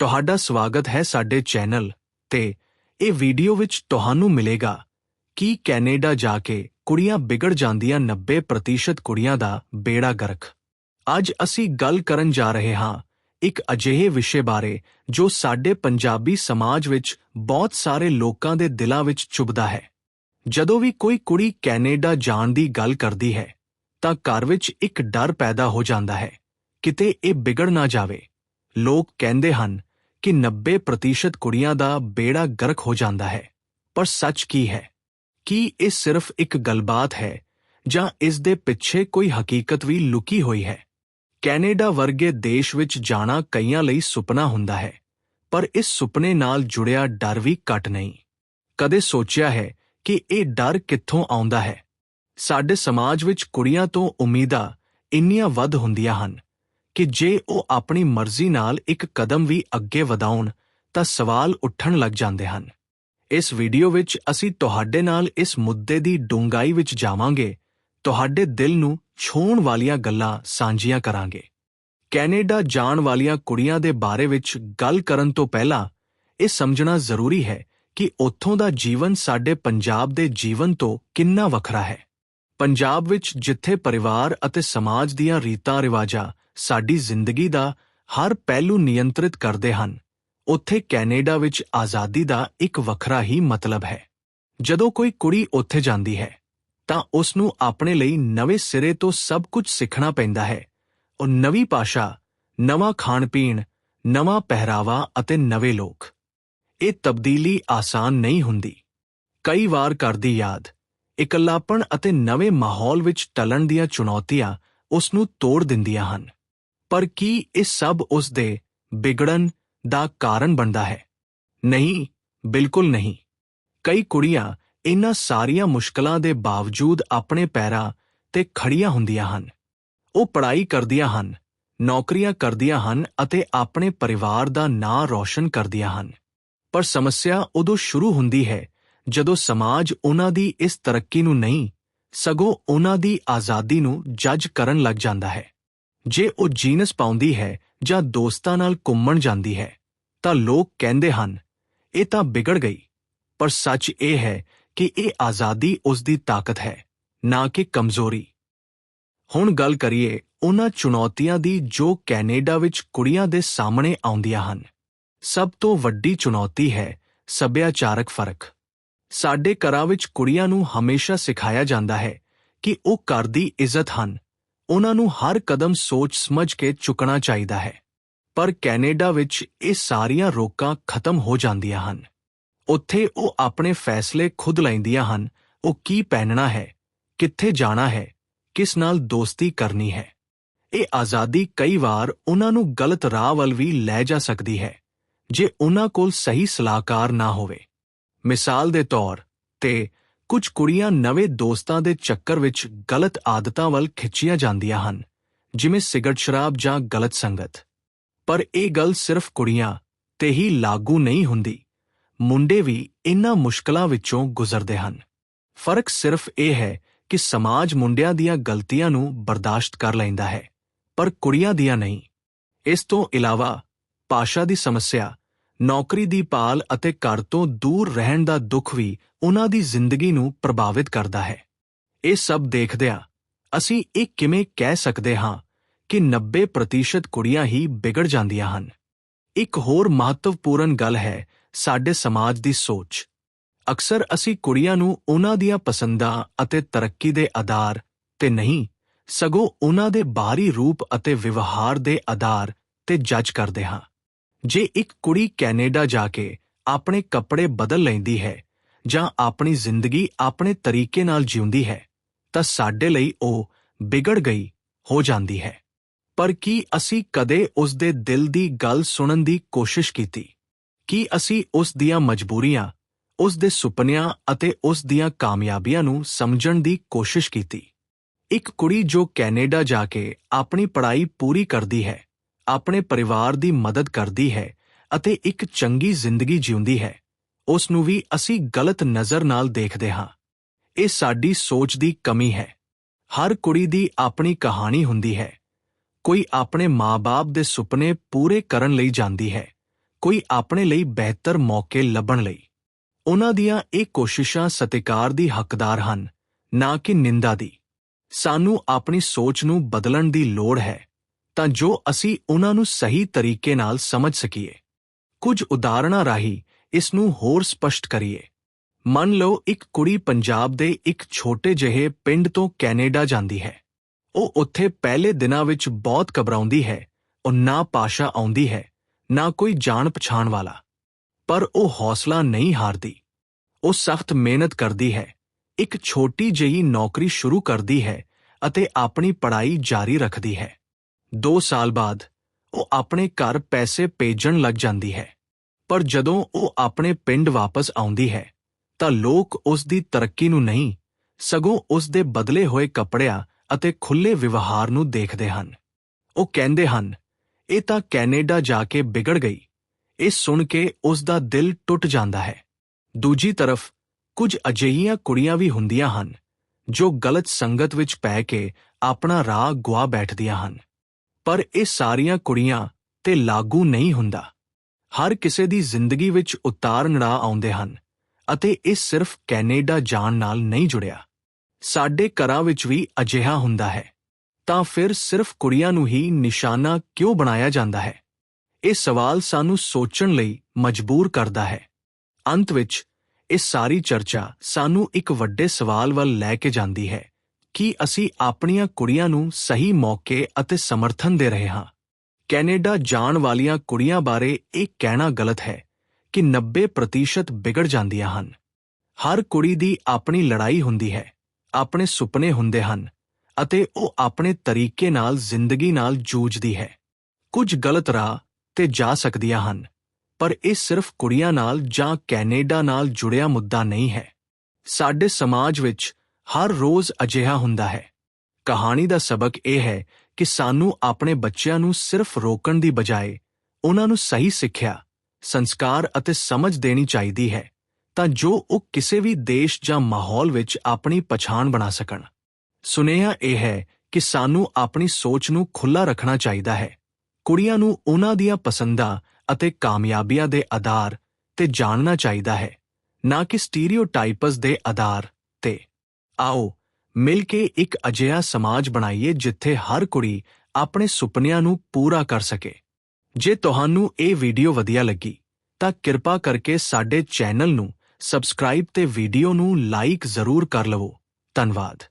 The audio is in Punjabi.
ਤੁਹਾਡਾ ਸਵਾਗਤ ਹੈ ਸਾਡੇ ਚੈਨਲ ਤੇ ਇਹ ਵੀਡੀਓ ਵਿੱਚ ਤੁਹਾਨੂੰ ਮਿਲੇਗਾ ਕਿ ਕੈਨੇਡਾ ਜਾ ਕੇ ਕੁੜੀਆਂ ਵਿਗੜ ਜਾਂਦੀਆਂ 90% ਕੁੜੀਆਂ ਦਾ ਬੇੜਾ ਗਰਕ। ਅੱਜ ਅਸੀਂ ਗੱਲ ਕਰਨ ਜਾ ਰਹੇ ਹਾਂ ਇੱਕ ਅਜਿਹੇ ਵਿਸ਼ੇ ਬਾਰੇ ਜੋ ਸਾਡੇ ਪੰਜਾਬੀ ਸਮਾਜ ਵਿੱਚ ਬਹੁਤ ਸਾਰੇ ਲੋਕਾਂ ਦੇ ਦਿਲਾਂ ਵਿੱਚ ਚੁਭਦਾ ਹੈ। ਜਦੋਂ ਵੀ ਕੋਈ ਕੁੜੀ ਕੈਨੇਡਾ ਜਾਣ ਦੀ ਗੱਲ ਕਰਦੀ ਹੈ, ਤਾਂ ਘਰ ਵਿੱਚ ਇੱਕ ਡਰ ਪੈਦਾ ਹੋ ਜਾਂਦਾ ਹੈ। ਕਿਤੇ ਇਹ ਵਿਗੜ ਨਾ ਜਾਵੇ। ਲੋਕ ਕਹਿੰਦੇ ਹਨ ਕਿ 90% ਕੁੜੀਆਂ ਦਾ ਬੇੜਾ ਗਰਕ ਹੋ ਜਾਂਦਾ ਹੈ। ਪਰ ਸੱਚ ਕੀ ਹੈ? ਕੀ ਇਹ ਸਿਰਫ ਇੱਕ ਗੱਲਬਾਤ ਹੈ ਜਾਂ ਇਸ ਦੇ ਪਿੱਛੇ ਕੋਈ ਹਕੀਕਤ ਵੀ ਲੁਕੀ ਹੋਈ ਹੈ? ਕੈਨੇਡਾ ਵਰਗੇ ਦੇਸ਼ ਵਿੱਚ ਜਾਣਾ ਕਈਆਂ ਲਈ ਸੁਪਨਾ ਹੁੰਦਾ ਹੈ, ਪਰ ਇਸ ਸੁਪਨੇ ਨਾਲ ਜੁੜਿਆ ਡਰ ਵੀ ਘਟ ਨਹੀਂ। ਕਦੇ ਸੋਚਿਆ ਹੈ ਕਿ ਇਹ ਡਰ ਕਿੱਥੋਂ ਆਉਂਦਾ ਹੈ? ਸਾਡੇ ਸਮਾਜ ਵਿੱਚ ਕੁੜੀਆਂ ਤੋਂ ਉਮੀਦਾਂ ਇੰਨੀਆਂ ਵੱਧ ਹੁੰਦੀਆਂ ਹਨ। ਕਿ ਜੇ ਉਹ ਆਪਣੀ ਮਰਜ਼ੀ ਨਾਲ ਇੱਕ ਕਦਮ ਵੀ ਅੱਗੇ ਵਧਾਉਣ, ਤਾਂ ਸਵਾਲ ਉੱਠਣ ਲੱਗ ਜਾਂਦੇ ਹਨ। ਇਸ ਵੀਡੀਓ ਵਿੱਚ ਅਸੀਂ ਤੁਹਾਡੇ ਨਾਲ ਇਸ ਮੁੱਦੇ ਦੀ ਡੂੰਘਾਈ ਵਿੱਚ ਜਾਵਾਂਗੇ। ਤੁਹਾਡੇ ਦਿਲ ਨੂੰ ਛੂਹਣ ਵਾਲੀਆਂ ਗੱਲਾਂ ਸਾਂਝੀਆਂ ਕਰਾਂਗੇ। ਕੈਨੇਡਾ ਜਾਣ ਵਾਲੀਆਂ ਕੁੜੀਆਂ ਦੇ ਬਾਰੇ ਵਿੱਚ ਗੱਲ ਕਰਨ ਤੋਂ ਪਹਿਲਾਂ, ਇਹ ਸਮਝਣਾ ਜ਼ਰੂਰੀ ਹੈ ਕਿ ਉੱਥੋਂ ਦਾ ਜੀਵਨ ਸਾਡੇ ਪੰਜਾਬ ਦੇ ਜੀਵਨ ਤੋਂ ਕਿੰਨਾ ਵੱਖਰਾ ਹੈ। ਪੰਜਾਬ ਵਿੱਚ ਜਿੱਥੇ ਪਰਿਵਾਰ ਅਤੇ ਸਮਾਜ ਦੀਆਂ ਰੀਤਾਂ ਰਿਵਾਜਾਂ ਸਾਡੀ ਜ਼ਿੰਦਗੀ ਦਾ ਹਰ ਪਹਿਲੂ ਨਿਯੰਤਰਿਤ ਕਰਦੇ ਹਨ। ਉੱਥੇ ਕੈਨੇਡਾ ਵਿੱਚ ਆਜ਼ਾਦੀ ਦਾ ਇੱਕ ਵੱਖਰਾ ਹੀ ਮਤਲਬ ਹੈ। ਜਦੋਂ ਕੋਈ ਕੁੜੀ ਉੱਥੇ ਜਾਂਦੀ ਹੈ, ਤਾਂ ਉਸ ਨੂੰ ਆਪਣੇ ਲਈ ਨਵੇਂ ਸਿਰੇ ਤੋਂ ਸਭ ਕੁਝ ਸਿੱਖਣਾ ਪੈਂਦਾ ਹੈ। ਉਹ ਨਵੀਂ ਭਾਸ਼ਾ, ਨਵਾਂ ਖਾਣ ਪੀਣ ਨਵਾਂ ਪਹਿਰਾਵਾ ਅਤੇ ਨਵੇਂ ਲੋਕ। ਇਹ ਤਬਦੀਲੀ ਆਸਾਨ ਨਹੀਂ ਹੁੰਦੀ। ਕਈ ਵਾਰ ਕਰਦੀ ਯਾਦ, ਇਕੱਲਾਪਣ ਅਤੇ ਨਵੇਂ ਮਾਹੌਲ ਵਿੱਚ ਟਲਣ ਦੀਆਂ ਚੁਣੌਤੀਆਂ ਉਸ ਨੂੰ ਤੋੜ ਦਿੰਦੀਆਂ ਹਨ। ਪਰ ਕੀ ਇਹ ਸਭ ਉਸ ਦੇ ਵਿਗੜਨ ਦਾ ਕਾਰਨ ਬਣਦਾ ਹੈ? ਨਹੀਂ, ਬਿਲਕੁਲ ਨਹੀਂ। ਕਈ ਕੁੜੀਆਂ ਇਨ੍ਹਾਂ ਸਾਰੀਆਂ ਮੁਸ਼ਕਲਾਂ ਦੇ ਬਾਵਜੂਦ ਆਪਣੇ ਪੈਰਾਂ ਤੇ ਖੜੀਆਂ ਹੁੰਦੀਆਂ ਹਨ। ਉਹ ਪੜ੍ਹਾਈ ਕਰਦੀਆਂ ਹਨ, ਨੌਕਰੀਆਂ ਕਰਦੀਆਂ ਹਨ ਅਤੇ ਆਪਣੇ ਪਰਿਵਾਰ ਦਾ ਨਾਂ ਰੌਸ਼ਨ ਕਰਦੀਆਂ ਹਨ। ਪਰ ਸਮੱਸਿਆ ਉਦੋਂ ਸ਼ੁਰੂ ਹੁੰਦੀ ਹੈ ਜਦੋਂ ਸਮਾਜ ਉਹਨਾਂ ਦੀ ਇਸ ਤਰੱਕੀ ਨੂੰ ਨਹੀਂ, ਸਗੋਂ ਉਹਨਾਂ ਦੀ ਆਜ਼ਾਦੀ ਨੂੰ ਜੱਜ ਕਰਨ ਲੱਗ ਜਾਂਦਾ ਹੈ। ਜੇ ਉਹ ਜੀਨਸ ਪਾਉਂਦੀ ਹੈ ਜਾਂ ਦੋਸਤਾਂ ਨਾਲ ਘੁੰਮਣ ਜਾਂਦੀ ਹੈ, ਤਾਂ ਲੋਕ ਕਹਿੰਦੇ ਹਨ, ਇਹ ਤਾਂ ਵਿਗੜ ਗਈ। ਪਰ ਸੱਚ ਇਹ ਹੈ ਕਿ ਇਹ ਆਜ਼ਾਦੀ ਉਸ ਦੀ ਤਾਕਤ ਹੈ, ਨਾ ਕਿ ਕਮਜ਼ੋਰੀ। ਹੁਣ ਗੱਲ ਕਰੀਏ ਉਹਨਾਂ ਚੁਣੌਤੀਆਂ ਦੀ ਜੋ ਕੈਨੇਡਾ ਵਿੱਚ ਕੁੜੀਆਂ ਦੇ ਸਾਹਮਣੇ ਆਉਂਦੀਆਂ ਹਨ। ਸਭ ਤੋਂ ਵੱਡੀ ਚੁਣੌਤੀ ਹੈ ਸੱਭਿਆਚਾਰਕ ਫ਼ਰਕ। ਸਾਡੇ ਘਰਾਂ ਵਿੱਚ ਕੁੜੀਆਂ ਨੂੰ ਹਮੇਸ਼ਾ ਸਿਖਾਇਆ ਜਾਂਦਾ ਹੈ ਕਿ ਉਹ ਘਰ ਦੀ ਇੱਜ਼ਤ ਹਨ ਉਹਨਾਂ ਨੂੰ ਹਰ ਕਦਮ ਸੋਚ ਸਮਝ ਕੇ ਚੁੱਕਣਾ ਚਾਹੀਦਾ ਹੈ। ਪਰ ਕੈਨੇਡਾ ਵਿੱਚ ਇਹ ਸਾਰੀਆਂ ਰੋਕਾਂ ਖਤਮ ਹੋ ਜਾਂਦੀਆਂ ਹਨ। ਉੱਥੇ ਉਹ ਆਪਣੇ ਫੈਸਲੇ ਖੁਦ ਲੈਂਦੀਆਂ ਹਨ, ਉਹ ਕੀ ਪਹਿਨਣਾ ਹੈ, ਕਿੱਥੇ ਜਾਣਾ ਹੈ, ਕਿਸ ਨਾਲ ਦੋਸਤੀ ਕਰਨੀ ਹੈ। ਇਹ ਆਜ਼ਾਦੀ ਕਈ ਵਾਰ ਉਹਨਾਂ ਨੂੰ ਗਲਤ ਰਾਹ ਵੱਲ ਵੀ ਲੈ ਜਾ ਸਕਦੀ ਹੈ, ਜੇ ਉਹਨਾਂ ਕੋਲ ਸਹੀ ਸਲਾਹਕਾਰ ਨਾ ਹੋਵੇ। ਮਿਸਾਲ ਦੇ ਤੌਰ ਤੇ ਕੁਝ ਕੁੜੀਆਂ ਨਵੇਂ ਦੋਸਤਾਂ ਦੇ ਚੱਕਰ ਵਿੱਚ ਗਲਤ ਆਦਤਾਂ ਵੱਲ ਖਿੱਚੀਆਂ ਜਾਂਦੀਆਂ ਹਨ, ਜਿਵੇਂ ਸਿਗਰਟ ਸ਼ਰਾਬ ਜਾਂ ਗਲਤ ਸੰਗਤ। ਪਰ ਇਹ ਗੱਲ ਸਿਰਫ ਕੁੜੀਆਂ ਤੇ ਹੀ ਲਾਗੂ ਨਹੀਂ ਹੁੰਦੀ। ਮੁੰਡੇ ਵੀ ਇਨ੍ਹਾਂ ਮੁਸ਼ਕਲਾਂ ਵਿੱਚੋਂ ਗੁਜ਼ਰਦੇ ਹਨ। ਫ਼ਰਕ ਸਿਰਫ ਇਹ ਹੈ ਕਿ ਸਮਾਜ ਮੁੰਡਿਆਂ ਦੀਆਂ ਗਲਤੀਆਂ ਨੂੰ ਬਰਦਾਸ਼ਤ ਕਰ ਲੈਂਦਾ ਹੈ, ਪਰ ਕੁੜੀਆਂ ਦੀਆਂ ਨਹੀਂ। ਇਸ ਤੋਂ ਇਲਾਵਾ ਭਾਸ਼ਾ ਦੀ ਸਮੱਸਿਆ ਨੌਕਰੀ ਦੀ ਪਾਲ ਅਤੇ ਘਰ ਤੋਂ ਦੂਰ ਰਹਿਣ ਦਾ ਦੁੱਖ ਵੀ ਉਹਨਾਂ ਦੀ ਜ਼ਿੰਦਗੀ ਨੂੰ ਪ੍ਰਭਾਵਿਤ ਕਰਦਾ ਹੈ। ਇਹ ਸਭ ਦੇਖਦਿਆਂ ਅਸੀਂ ਇਹ ਕਿਵੇਂ ਕਹਿ ਸਕਦੇ ਹਾਂ ਕਿ 90% ਕੁੜੀਆਂ ਹੀ ਵਿਗੜ ਜਾਂਦੀਆਂ ਹਨ। ਇੱਕ ਹੋਰ ਮਹੱਤਵਪੂਰਨ ਗੱਲ ਹੈ ਸਾਡੇ ਸਮਾਜ ਦੀ ਸੋਚ। ਅਕਸਰ ਅਸੀਂ ਕੁੜੀਆਂ ਨੂੰ ਉਹਨਾਂ ਦੀਆਂ ਪਸੰਦਾਂ ਅਤੇ ਤਰੱਕੀ ਦੇ ਆਧਾਰ ਤੇ ਨਹੀਂ, ਸਗੋਂ ਉਹਨਾਂ ਦੇ ਬਾਹਰੀ ਰੂਪ ਅਤੇ ਵਿਵਹਾਰ ਦੇ ਆਧਾਰ ਤੇ ਜੱਜ ਕਰਦੇ ਹਾਂ। ਜੇ ਇੱਕ ਕੁੜੀ ਕੈਨੇਡਾ ਜਾ ਕੇ ਆਪਣੇ ਕੱਪੜੇ ਬਦਲ ਲੈਂਦੀ ਹੈ ਜਾਂ ਆਪਣੀ ਜ਼ਿੰਦਗੀ ਆਪਣੇ ਤਰੀਕੇ ਨਾਲ ਜਿਉਂਦੀ ਹੈ, ਤਾਂ ਸਾਡੇ ਲਈ ਉਹ ਵਿਗੜ ਗਈ ਹੋ ਜਾਂਦੀ ਹੈ। ਪਰ ਕੀ ਅਸੀਂ ਕਦੇ ਉਸ ਦੇ ਦਿਲ ਦੀ ਗੱਲ ਸੁਣਨ ਦੀ ਕੋਸ਼ਿਸ਼ ਕੀਤੀ? ਕੀ ਅਸੀਂ ਉਸ ਦੀਆਂ ਮਜਬੂਰੀਆਂ, ਉਸ ਦੇ ਸੁਪਨਿਆਂ ਅਤੇ ਉਸ ਦੀਆਂ ਕਾਮਯਾਬੀਆਂ ਨੂੰ ਸਮਝਣ ਦੀ ਕੋਸ਼ਿਸ਼ ਕੀਤੀ? ਇੱਕ ਕੁੜੀ ਜੋ ਕੈਨੇਡਾ ਜਾ ਕੇ ਆਪਣੀ ਪੜ੍ਹਾਈ ਪੂਰੀ ਕਰਦੀ ਹੈ ਆਪਣੇ ਪਰਿਵਾਰ ਦੀ ਮਦਦ ਕਰਦੀ ਹੈ ਅਤੇ ਇੱਕ ਚੰਗੀ ਜ਼ਿੰਦਗੀ ਜਿਉਂਦੀ ਹੈ। ਉਸ ਨੂੰ ਵੀ ਅਸੀਂ ਗਲਤ ਨਜ਼ਰ ਨਾਲ ਦੇਖਦੇ ਹਾਂ। ਇਹ ਸਾਡੀ ਸੋਚ ਦੀ ਕਮੀ ਹੈ। ਹਰ ਕੁੜੀ ਦੀ ਆਪਣੀ ਕਹਾਣੀ ਹੁੰਦੀ ਹੈ। ਕੋਈ ਆਪਣੇ ਮਾਪੇ ਦੇ ਸੁਪਨੇ ਪੂਰੇ ਕਰਨ ਲਈ ਜਾਂਦੀ ਹੈ। ਕੋਈ ਆਪਣੇ ਲਈ ਬਿਹਤਰ ਮੌਕੇ ਲੱਭਣ ਲਈ। ਉਹਨਾਂ ਦੀਆਂ ਇਹ ਕੋਸ਼ਿਸ਼ਾਂ ਸਤਿਕਾਰ ਦੀ ਹੱਕਦਾਰ ਹਨ, ਨਾ ਕਿ ਨਿੰਦਾ ਦੀ। ਸਾਨੂੰ ਆਪਣੀ ਸੋਚ ਨੂੰ ਬਦਲਣ ਦੀ ਲੋੜ ਹੈ। ਤਾਂ ਜੋ ਅਸੀਂ ਉਹਨਾਂ ਨੂੰ ਸਹੀ ਤਰੀਕੇ ਨਾਲ ਸਮਝ ਸਕੀਏ। ਕੁਝ ਉਦਾਹਰਣਾਂ ਰਾਹੀਂ ਇਸ ਨੂੰ ਹੋਰ ਸਪਸ਼ਟ ਕਰੀਏ। ਮੰਨ ਲਓ, ਇੱਕ ਕੁੜੀ ਪੰਜਾਬ ਦੇ ਇੱਕ ਛੋਟੇ ਜਿਹੇ ਪਿੰਡ ਤੋਂ ਕੈਨੇਡਾ ਜਾਂਦੀ ਹੈ। ਉਹ ਉੱਥੇ ਪਹਿਲੇ ਦਿਨਾਂ ਵਿੱਚ ਬਹੁਤ ਘਬਰਾਉਂਦੀ ਹੈ, ਉਹ ਨਾ ਪਾਸ਼ਾ ਆਉਂਦੀ ਹੈ, ਨਾ ਕੋਈ ਜਾਣ ਪਛਾਣ ਵਾਲਾ। ਪਰ ਉਹ ਹੌਸਲਾ ਨਹੀਂ ਹਾਰਦੀ। ਉਹ ਸਖਤ ਮਿਹਨਤ ਕਰਦੀ ਹੈ, ਇੱਕ ਛੋਟੀ ਜਿਹੀ ਨੌਕਰੀ ਸ਼ੁਰੂ ਕਰਦੀ ਹੈ ਅਤੇ ਆਪਣੀ ਪੜ੍ਹਾਈ ਜਾਰੀ ਰੱਖਦੀ ਹੈ। 2 ਸਾਲ ਬਾਅਦ ਉਹ ਆਪਣੇ ਘਰ ਪੈਸੇ ਭੇਜਣ ਲੱਗ ਜਾਂਦੀ ਹੈ। ਪਰ ਜਦੋਂ ਉਹ ਆਪਣੇ ਪਿੰਡ ਵਾਪਸ ਆਉਂਦੀ ਹੈ, ਤਾਂ ਲੋਕ ਉਸ ਦੀ ਤਰੱਕੀ ਨੂੰ ਨਹੀਂ, ਸਗੋਂ ਉਸ ਦੇ ਬਦਲੇ ਹੋਏ ਕੱਪੜਿਆਂ ਅਤੇ ਖੁੱਲੇ ਵਿਵਹਾਰ ਨੂੰ ਦੇਖਦੇ ਹਨ। ਉਹ ਕਹਿੰਦੇ ਹਨ, ਇਹ ਤਾਂ ਕੈਨੇਡਾ ਜਾ ਕੇ ਵਿਗੜ ਗਈ। ਇਹ ਸੁਣ ਕੇ ਉਸ ਦਾ ਦਿਲ ਟੁੱਟ ਜਾਂਦਾ ਹੈ। ਦੂਜੀ ਤਰਫ, ਕੁਝ ਅਜਿਹੀਆਂ ਕੁੜੀਆਂ ਵੀ ਹੁੰਦੀਆਂ ਹਨ, ਜੋ ਗਲਤ ਸੰਗਤ ਵਿੱਚ ਪੈ ਕੇ ਆਪਣਾ ਰਾਹ ਗੁਆ ਬੈਠਦੀਆਂ ਹਨ। ਪਰ ਇਹ ਸਾਰੀਆਂ ਕੁੜੀਆਂ ਤੇ ਲਾਗੂ ਨਹੀਂ ਹੁੰਦਾ। ਹਰ ਕਿਸੇ ਦੀ ਜ਼ਿੰਦਗੀ ਵਿੱਚ ਉਤਾਰ ਚੜ੍ਹਾਅ ਆਉਂਦੇ ਹਨ ਅਤੇ ਇਹ ਸਿਰਫ ਕੈਨੇਡਾ ਜਾਣ ਨਾਲ ਨਹੀਂ ਜੁੜਿਆ। ਸਾਡੇ ਘਰਾਂ ਵਿੱਚ ਵੀ ਅਜਿਹਾ ਹੁੰਦਾ ਹੈ। ਤਾਂ ਫਿਰ ਸਿਰਫ ਕੁੜੀਆਂ ਨੂੰ ਹੀ ਨਿਸ਼ਾਨਾ ਕਿਉਂ ਬਣਾਇਆ ਜਾਂਦਾ ਹੈ? ਇਹ ਸਵਾਲ ਸਾਨੂੰ ਸੋਚਣ ਲਈ ਮਜਬੂਰ ਕਰਦਾ ਹੈ। ਅੰਤ ਵਿੱਚ, ਇਹ ਸਾਰੀ ਚਰਚਾ ਸਾਨੂੰ ਇੱਕ ਵੱਡੇ ਸਵਾਲ ਵੱਲ ਲੈ ਕੇ ਜਾਂਦੀ ਹੈ। ਕਿ ਅਸੀਂ ਆਪਣੀਆਂ ਕੁੜੀਆਂ ਨੂੰ ਸਹੀ ਮੌਕੇ ਅਤੇ ਸਮਰਥਨ ਦੇ ਰਹੇ ਹਾਂ। ਕੈਨੇਡਾ ਜਾਣ ਵਾਲੀਆਂ ਕੁੜੀਆਂ ਬਾਰੇ ਇਹ ਕਹਿਣਾ ਗਲਤ ਹੈ ਕਿ 90% ਬਿਗੜ ਜਾਂਦੀਆਂ ਹਨ। ਹਰ ਕੁੜੀ ਦੀ ਆਪਣੀ ਲੜਾਈ ਹੁੰਦੀ ਹੈ, ਆਪਣੇ ਸੁਪਨੇ ਹੁੰਦੇ ਹਨ ਅਤੇ ਉਹ ਆਪਣੇ ਤਰੀਕੇ ਨਾਲ ਜ਼ਿੰਦਗੀ ਨਾਲ ਜੂਝਦੀ ਹੈ। ਕੁਝ ਗਲਤ ਰਾਹ ਤੇ ਜਾ ਸਕਦੀਆਂ ਹਨ, ਪਰ ਇਹ ਸਿਰਫ ਕੁੜੀਆਂ ਨਾਲ ਜਾਂ ਕੈਨੇਡਾ ਨਾਲ ਜੁੜਿਆ ਮੁੱਦਾ ਨਹੀਂ ਹੈ। ਸਾਡੇ ਸਮਾਜ ਵਿੱਚ ਹਰ ਰੋਜ਼ ਅਜਿਹਾ ਹੁੰਦਾ ਹੈ। ਕਹਾਣੀ ਦਾ ਸਬਕ ਇਹ ਹੈ ਕਿ ਸਾਨੂੰ ਆਪਣੇ ਬੱਚਿਆਂ ਨੂੰ ਸਿਰਫ ਰੋਕਣ ਦੀ ਬਜਾਏ ਉਹਨਾਂ ਨੂੰ ਸਹੀ ਸਿੱਖਿਆ, ਸੰਸਕਾਰ ਅਤੇ ਸਮਝ ਦੇਣੀ ਚਾਹੀਦੀ ਹੈ ਤਾਂ ਜੋ ਉਹ ਕਿਸੇ ਵੀ ਦੇਸ਼ ਜਾਂ ਮਾਹੌਲ ਵਿੱਚ ਆਪਣੀ ਪਛਾਣ ਬਣਾ ਸਕਣ। ਸੁਨੇਹਾ ਇਹ ਹੈ ਕਿ ਸਾਨੂੰ ਆਪਣੀ ਸੋਚ ਨੂੰ ਖੁੱਲਾ ਰੱਖਣਾ ਚਾਹੀਦਾ ਹੈ। ਕੁੜੀਆਂ ਨੂੰ ਉਹਨਾਂ ਦੀਆਂ ਪਸੰਦਾਂ ਅਤੇ ਕਾਮਯਾਬੀਆਂ ਦੇ ਆਧਾਰ ਤੇ ਜਾਣਨਾ ਚਾਹੀਦਾ ਹੈ, ਨਾ ਕਿ ਸਟੀਰੀਓਟਾਈਪਸ ਦੇ ਆਧਾਰ। ਆਓ, ਮਿਲ ਕੇ ਇੱਕ ਅਜਿਹਾ ਸਮਾਜ ਬਣਾਈਏ ਜਿੱਥੇ ਹਰ ਕੁੜੀ ਆਪਣੇ ਸੁਪਨਿਆਂ ਨੂੰ ਪੂਰਾ ਕਰ ਸਕੇ। ਜੇ ਤੁਹਾਨੂੰ ਇਹ ਵੀਡੀਓ ਵਧੀਆ ਲੱਗੀ, ਤਾਂ ਕਿਰਪਾ ਕਰਕੇ ਸਾਡੇ ਚੈਨਲ ਨੂੰ ਸਬਸਕ੍ਰਾਈਬ ਤੇ ਵੀਡੀਓ ਨੂੰ ਲਾਈਕ ਜ਼ਰੂਰ ਕਰ ਲਵੋ। ਧੰਨਵਾਦ।